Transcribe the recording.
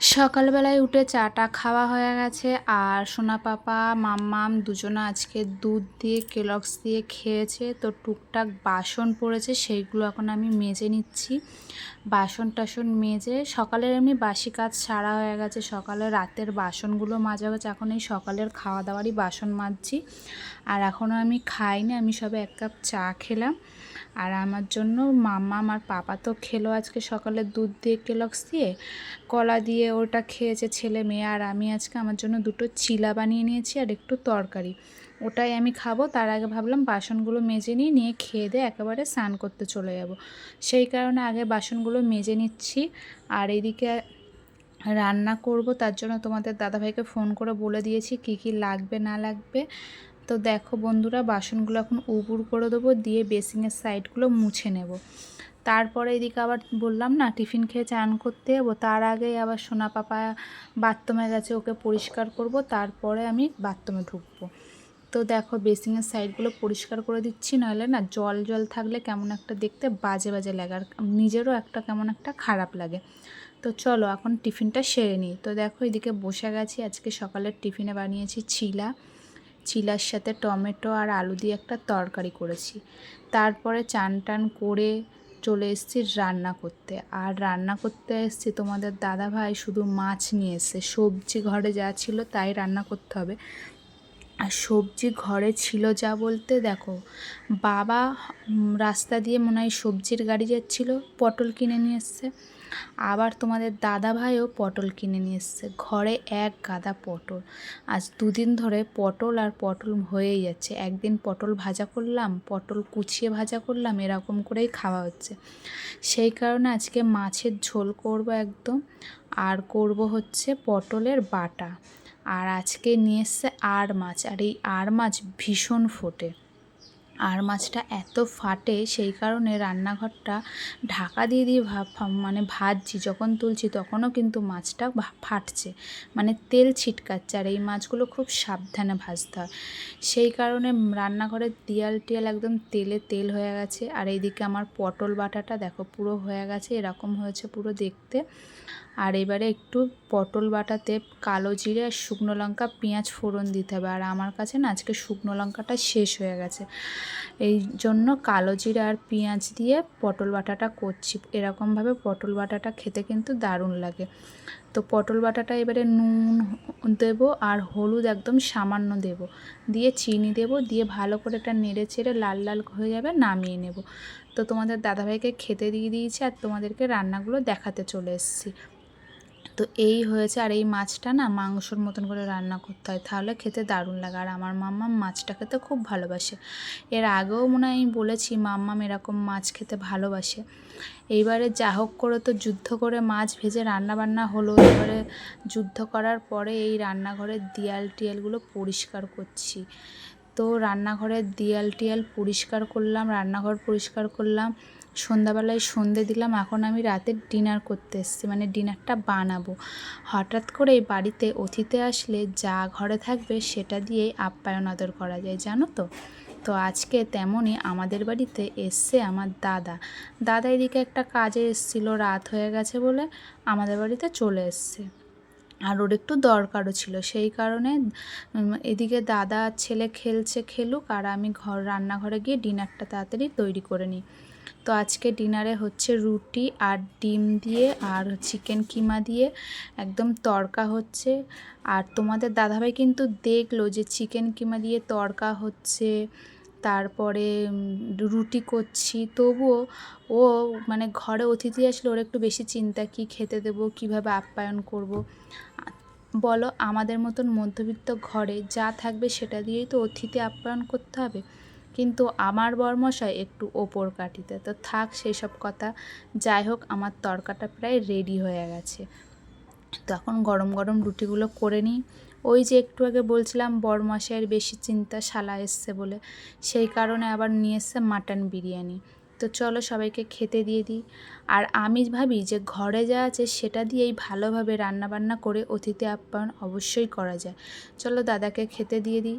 সকালবেলায় উঠে চাটা খাওয়া হয়ে গেছে আর সোনা পাপা, মাম্মাম দুজনে আজকে দুধ দিয়ে কেলক্স দিয়ে খেয়েছে। তো টুকটাক বাসন পড়েছে, সেইগুলো এখন আমি মেজে নিচ্ছি। বাসন টাসন মেজে, সকালের এমনি বাসি কাজ সারা হয়ে গেছে। সকালে রাতের বাসনগুলো মাজা গেছে এখন এই সকালের খাওয়া দাওয়ারই বাসন মাজছি। আর এখনও আমি খাইনি, আমি সবে এক কাপ চা খেলাম। আর আমার জন্য মাম্মা, আমার পাপা তো খেলো আজকে সকালে দুধ দিয়ে কেলক্স দিয়ে, কলা দিয়ে ওটা খেয়েছে ছেলে মেয়ে, আর আমি আজকে আমার জন্য দুটো চিলা বানিয়ে নিয়েছি আর একটু তরকারি। ওটাই আমি খাব, তার আগে ভাবলাম বাসনগুলো মেজে নিয়ে নিয়ে খেয়ে দিয়ে একেবারে স্নান করতে চলে যাব। সেই কারণে আগে বাসনগুলো মেজে নিচ্ছি, আর এদিকে রান্না করব, তার জন্য তোমাদের দাদাভাইকে ফোন করে বলে দিয়েছি কি কি লাগবে, না লাগবে। তো দেখো বন্ধুরা, বাসনগুলো এখন উপুর করে দেবো, দিয়ে বেসিংয়ের সাইডগুলো মুছে নেব। তারপরে এদিকে আবার বললাম না, টিফিন খেয়ে চান করতে যাব। তার আগেই আবার সোনা পাপা বাথরুমে গেছে, ওকে পরিষ্কার করব, তারপরে আমি বাথরুমে ঢুকবো। তো দেখো বেসিংয়ের সাইডগুলো পরিষ্কার করে দিচ্ছি নাহলে না জল জল থাকলে কেমন একটা দেখতে বাজে বাজে লাগে, আর নিজেরও একটা কেমন একটা খারাপ লাগে। তো চলো এখন টিফিনটা সেরে নিই। তো দেখো এদিকে বসে গেছি, আজকে সকালের টিফিনে বানিয়েছি চিলা চিলার সাথে টমেটো আর আলু দিয়ে একটা তরকারি করেছি। তারপরে চান টান করে চলে এসেছি রান্না করতে। আর রান্না করতে এসেছি তোমাদের দাদা ভাই শুধু মাছ নিয়ে এসছে। সবজি ঘরে যা ছিল তাই রান্না করতে হবে। আর সবজি ঘরে ছিল যা বলতে দেখো, বাবা রাস্তা দিয়ে মনে হয় সবজির গাড়ি যাচ্ছিল, পটল কিনে নিয়ে এসছে। আবার তোমাদের দাদা ভাইও পটল কিনে নিয়ে এসছে। ঘরে এক গাদা পটল। আজ দুদিন ধরে পটল আর পটল হয়েই যাচ্ছে। একদিন পটল ভাজা করলাম, পটল কুচিয়ে ভাজা করলাম, এরকম করেই খাওয়া হচ্ছে। সেই কারণে আজকে মাছের ঝোল করব একদম। আর করব হচ্ছে পটলের বাটা। আর আজকে নিয়ে এসছে আর মাছ আর এই আর মাছ ভীষণ ফোটে। আর মাছটা এত ফাটে সেই কারণে রান্নাঘরটা ঢাকা দিয়ে দিয়ে মানে ভাজছি, যখন তুলছি তখনও কিন্তু মাছটা ফাটছে। মানে তেল ছিটকাচ্ছে আর এই মাছগুলো খুব সাবধানে ভাজতে হয়। সেই কারণে রান্নাঘরের দেয়াল টিয়াল একদম তেলে তেল হয়ে গেছে আর এইদিকে আমার পটল বাটাটা দেখো পুরো হয়ে গেছে, এরকম হয়েছে পুরো দেখতে। আর এবারে একটু পটল বাটাতে কালো জিরে আর শুকনো লঙ্কা, পেঁয়াজ ফোড়ন দিতে হবে। আর আমার কাছে না আজকে শুকনো লঙ্কাটা শেষ হয়ে গেছে। এই জন্য কালো জিরা আর পেঁয়াজ দিয়ে পটল বাটাটা করছি। এরকমভাবে পটল বাটাটা খেতে কিন্তু দারুণ লাগে। তো পটল বাটাটা এবারে নুন দেবো আর হলুদ একদম সামান্য দেব। দিয়ে চিনি দেব, দিয়ে ভালো করে এটা নেড়ে চেড়ে লাল লাল হয়ে যাবে নামিয়ে নেব। তো তোমাদের দাদাভাইকে খেতে দিয়ে দিয়েছি আর তোমাদেরকে রান্নাগুলো দেখাতে চলে এসেছি। তো এই হয়েছে আর এই মাছটা না মাংসর মতন করে রান্না করতে হয়। তাহলে খেতে দারুণ লাগে। আর আমার মাম্মাম মাছটা খেতে খুব ভালোবাসে। এর আগেও মনে হয় আমি বলেছি, মাম্মাম এরকম মাছ খেতে ভালোবাসে। এইবারে যা হোক করে তো যুদ্ধ করে মাছ ভেজে রান্না বান্না হলো। এবারে যুদ্ধ করার পরে এই রান্নাঘরের দিয়াল টিয়ালগুলো পরিষ্কার করছি। তো রান্নাঘরের দিয়াল টিয়াল পরিষ্কার করলাম, রান্নাঘর পরিষ্কার করলাম। সন্ধ্যাবেলায় সন্ধে দিলাম, এখন আমি রাতে ডিনার করতে এসেছি মানে ডিনারটা বানাবো। হঠাৎ করে বাড়িতে অতিথি আসলে যা ঘরে থাকবে সেটা দিয়েই আপ্যায়ন আদর করা যায়, জানো তো? তো আজকে তেমনই আমাদের বাড়িতে এসছে আমার দাদা। দাদা এদিকে একটা কাজে এসছিল, রাত হয়ে গেছে বলে আমাদের বাড়িতে চলে এসছে। আর ওর একটু দরকারও ছিল, সেই কারণে এদিকে দাদা ছেলে খেলছে, খেলুক, আর আমি ঘর, রান্নাঘরে গিয়ে ডিনারটা তাড়াতাড়ি তৈরি করে নিই। তো আজকে ডিনারে হচ্ছে রুটি আর ডিম দিয়ে আর চিকেন কিমা দিয়ে। একদম তড়কা হচ্ছে। আর তোমাদের দাদাভাই কিন্তু দেখল যে চিকেন কিমা দিয়ে তড়কা হচ্ছে। তারপরে রুটি করছি। তবুও ও মানে ঘরে অতিথি আসলে ওর একটু বেশি চিন্তা, কি খেতে দেবো, কীভাবে আপ্যায়ন করব। বলো, আমাদের মতন মধ্যবিত্ত ঘরে যা থাকবে সেটা দিয়েই তো অতিথি আপ্যায়ন করতে হবে। কিন্তু আমার বরমশাই একটু ওপর কাটিতে তো থাক সেই সব কথা। যাই হোক, আমার তরকাটা প্রায় রেডি হয়ে গেছে। তখন গরম গরম রুটিগুলো করে নিই। ওই যে একটু আগে বলছিলাম, বরমশাইয়ের বেশি চিন্তা শালা এসছে বলে। সেই কারণে আবার নিয়ে এসছে মাটন বিরিয়ানি। তো চলো সবাইকে খেতে দিয়ে দিই। আর আমি ভাবি যে ঘরে যা আছে সেটা দিয়েই ভালোভাবে রান্নাবান্না করে অতিথি আপ্যায়ন অবশ্যই করা যায়। চলো দাদাকে খেতে দিয়ে দিই।